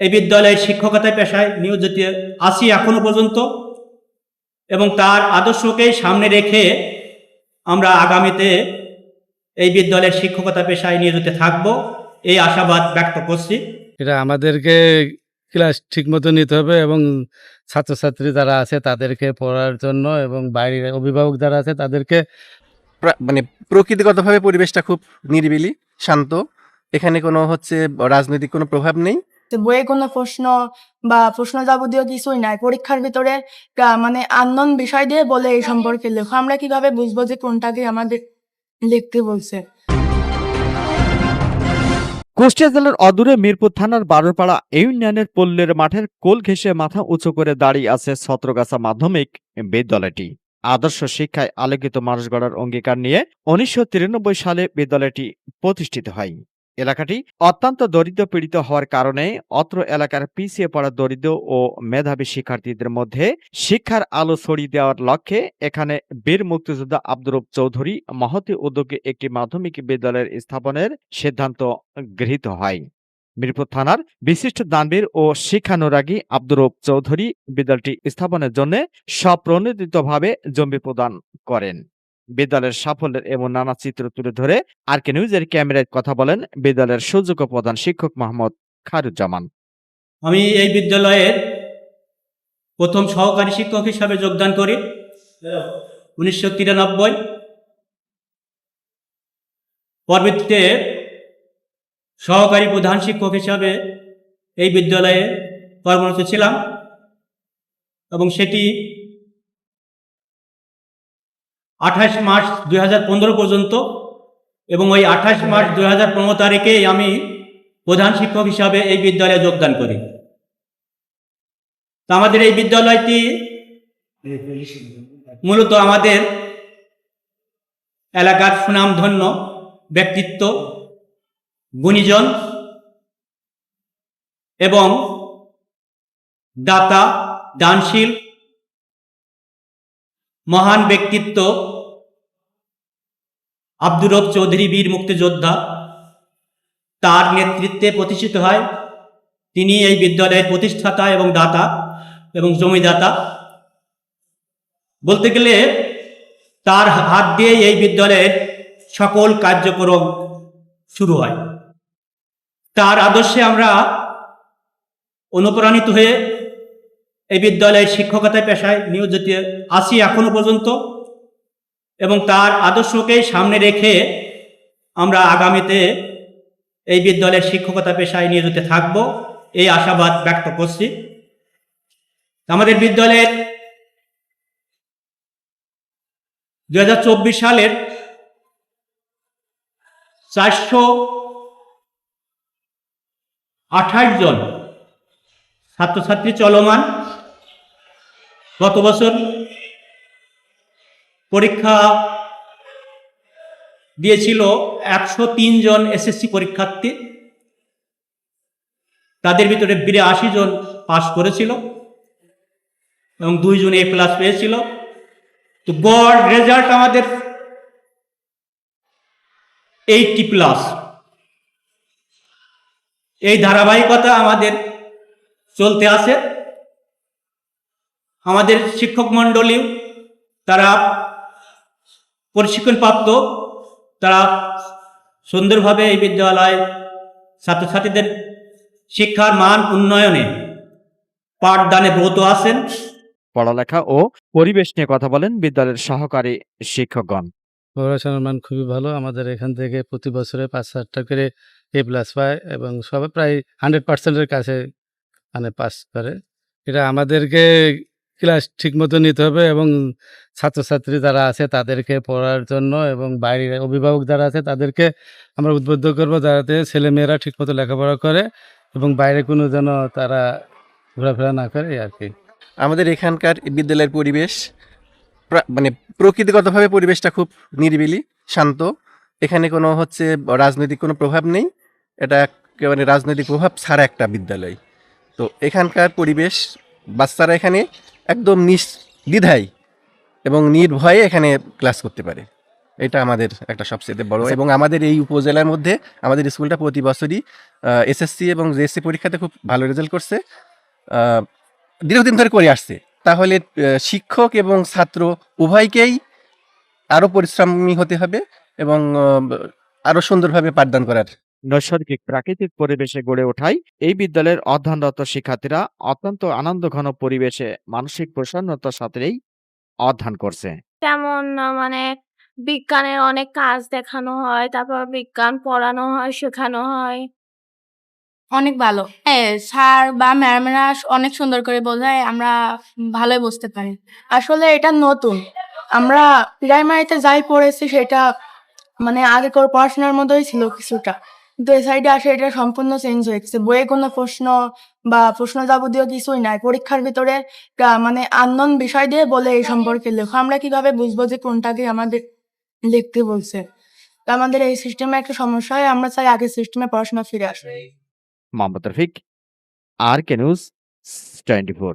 এই বিদ্যালয়ের শিক্ষকতা পেশায় নিয়োজিত আছি এখনও পর্যন্ত এবং তার আদর্শকেই সামনে রেখে আমরা আগামীতে এই বিদ্যালয়ের শিক্ষকতা পেশায় নিয়োজিত থাকব। এই আশাবাদ ব্যক্ত করছি। এটা আমাদেরকে ক্লাস ঠিকমতো নিতে হবে এবং ছাত্রছাত্রী যারা আছে তাদেরকে পড়ার জন্য এবং বাইরের অভিভাবক যারা আছে তাদেরকে মানে প্রকৃতিগতভাবে পরিবেশটা খুব নিরিবিলি, শান্ত। এখানে কোনো হচ্ছে রাজনৈতিক কোনো প্রভাব নেই। বইয়ে কোনো প্রশ্ন বা প্রশ্ন যাবতীয় কিছুই নাই। পরীক্ষার ভিতরে মানে আননোন বিষয় দিয়ে বলে এই সম্পর্কে লেখো। আমরা কীভাবে বুঝব যে কোনটাকে আমাদের লিখতে বলছে? কুষ্টিয়া জেলার অদূরে মিরপুর থানার বারোপাড়া ইউনিয়নের পল্লের মাঠের কোল ঘেঁষে মাথা উঁচু করে দাঁড়িয়ে আছে ছত্রগাছা মাধ্যমিক বিদ্যালয়টি। আদর্শ শিক্ষায় আলোকিত মানুষ গড়ার অঙ্গীকার নিয়ে উনিশশো তিরানব্বই সালে বিদ্যালয়টি প্রতিষ্ঠিত হয়। এলাকাটি অত্যন্ত দরিদ্র পীড়িত হওয়ার কারণে অত্র এলাকার পিছিয়ে পড়া দরিদ্র ও মেধাবী শিক্ষার্থীদের মধ্যে শিক্ষার আলো ছড়িয়ে দেওয়ার লক্ষ্যে এখানে বীর মুক্তিযোদ্ধা আব্দুরব চৌধুরী মহতি উদ্যোগে একটি মাধ্যমিক বিদ্যালয়ের স্থাপনের সিদ্ধান্ত গৃহীত হয়। মিরপুর থানার বিশিষ্ট দানবীর ও শিক্ষানুরাগী আব্দুরব চৌধুরী বিদ্যালয়টি স্থাপনের জন্য স্বপ্রণোদিতভাবে জমি প্রদান করেন। বিদ্যালয়ের সাফল্যের এমন নানা চিত্র তুলে ধরে আর কে নিউজের ক্যামেরায় কথা বলেন বিদ্যালয়ের সুযোগ্য প্রধান শিক্ষক মোহাম্মদ খারুজ্জামান আমি এই বিদ্যালয়ের প্রথম সহকারী শিক্ষক হিসাবে যোগদান করি। উনিশশো তিরানব্বই পরবর্তীতে সহকারী প্রধান শিক্ষক হিসাবে এই বিদ্যালয়ে কর্মরত ছিলাম এবং সেটি আঠাশ মার্চ দুই হাজার পনেরো পর্যন্ত এবং ওই আঠাশ মার্চ দুই হাজার পনেরো তারিখে আমি প্রধান শিক্ষক হিসাবে এই বিদ্যালয়ে যোগদান করি। তা আমাদের এই বিদ্যালয়টি মূলত আমাদের এলাকার সুনামধন্য ব্যক্তিত্ব, গুণীজন এবং দাতা, দানশীল মহান ব্যক্তিত্ব আব্দুর রব চৌধুরী বীর মুক্তিযোদ্ধা। তার নেতৃত্বে প্রতিষ্ঠিত হয়। তিনি এই বিদ্যালয়ের প্রতিষ্ঠাতা এবং দাতা এবং জমিদাতা। বলতে গেলে তার হাত দিয়ে এই বিদ্যালয়ের সকল কার্যক্রম শুরু হয়। তার আদর্শে আমরা অনুপ্রাণিত হয়ে এই বিদ্যালয়ের শিক্ষকতা পেশায় নিয়োজিত আছি এখনও পর্যন্ত এবং তার আদর্শকেই সামনে রেখে আমরা আগামীতে এই বিদ্যালয়ের শিক্ষকতা পেশায় নিয়োজিত থাকব, এই আশাবাদ ব্যক্ত করছি। আমাদের বিদ্যালয়ের দু হাজার চব্বিশ সালের চারশো আঠাশ জন ছাত্রছাত্রী চলমান গত বছর পরীক্ষা দিয়েছিল একশো জন এসএসসি পরীক্ষার্থী। তাদের ভিতরে বিরাশি জন পাস করেছিল এবং দুইজন এ প্লাস পেয়েছিল। তো গড় রেজাল্ট আমাদের এইটটি প্লাস। এই ধারাবাহিকতা আমাদের চলতে আছে। আমাদের শিক্ষক মণ্ডলী তারা প্রশিক্ষণপ্রাপ্ত তারা সুন্দরভাবে এই বিদ্যালয় ছাত্রছাত্রীদের শিক্ষার মান উন্নয়নে পাঠদানে ব্রত আছেন। পড়ালেখা ও পরিবেশ নিয়ে কথা বলেন বিদ্যালয়ের সহকারী শিক্ষকগণ। পড়াশোনার মান খুবই ভালো। আমাদের এখান থেকে প্রতি বছরে পাঁচ হাজার করে এ প্লাস পায় এবং সবাই প্রায় হান্ড্রেড পার্সেন্টের কাছে মানে পাস করে। এটা আমাদেরকে ক্লাস ঠিকমতো নিতে হবে এবং ছাত্রছাত্রী যারা আছে তাদেরকে পড়ার জন্য এবং বাইরের অভিভাবক যারা আছে তাদেরকে আমরা উদ্বুদ্ধ করব যাতে ছেলেমেয়েরা ঠিকমতো লেখাপড়া করে এবং বাইরে কোনো যেন তারা ঘোরাফেরা না করে আর কি। আমাদের এখানকার বিদ্যালয়ের পরিবেশ প্রা- মানে প্রকৃতিগতভাবে পরিবেশটা খুব নিরিবিলি, শান্ত। এখানে কোনো হচ্ছে রাজনৈতিক কোনো প্রভাব নেই। এটা মানে রাজনৈতিক প্রভাব ছাড়া একটা বিদ্যালয়। তো এখানকার পরিবেশ, বাচ্চারা এখানে একদম নির্দ্বিধায় এবং নির্ভয়ে এখানে ক্লাস করতে পারে। এটা আমাদের একটা সবচেয়ে বড় এবং আমাদের এই উপজেলার মধ্যে আমাদের স্কুলটা প্রতি বছরই এসএসসি এবং জেএসসি পরীক্ষাতে খুব ভালো রেজাল্ট করছে। দীর্ঘদিন ধরে করে আসছে। তাহলে শিক্ষক এবং ছাত্র উভয়কেই আরও পরিশ্রমী হতে হবে এবং আরও সুন্দরভাবে পাঠদান করার নৈসর্গিক প্রাকৃতিক পরিবেশে গড়ে ওঠায় এই বিদ্যালয়ের অধ্যয়নরত শিক্ষার্থীরা অত্যন্ত আনন্দঘন পরিবেশে মানসিক প্রসন্নতার সাথেই অধ্যয়ন করছে। তেমন মানে বিজ্ঞানের অনেক কাজ দেখানো হয় তারপর বিজ্ঞান পড়ানো হয় শেখানো হয়। অনেক ভালো। হ্যাঁ স্যার বা ম্যামেরা অনেক সুন্দর করে বোঝায় আমরা ভালোই বুঝতে পারি। আসলে এটা নতুন। আমরা প্রাইমারিতে যাই পড়েছি সেটা মানে আগেকার পড়াশোনার মতোই ছিল কিছুটা। কিন্তু সাইডে আসে, এটা সম্পূর্ণ চেঞ্জ হয়ে গেছে। বইয়ে কোনো প্রশ্ন বা প্রশ্ন যাবতীয় কিছুই নাই। পরীক্ষার ভিতরে মানে আননোন বিষয় দিয়ে বলে এই সম্পর্কে লেখো। আমরা কীভাবে বুঝব যে কোনটাকে আমাদের লিখতে বলছে? আমাদের এই সিস্টেমে একটা সমস্যা হয়, আমরা চাই আগের সিস্টেমে পড়াশোনা ফিরে আসি। Mohammad Rafiq R K news twenty four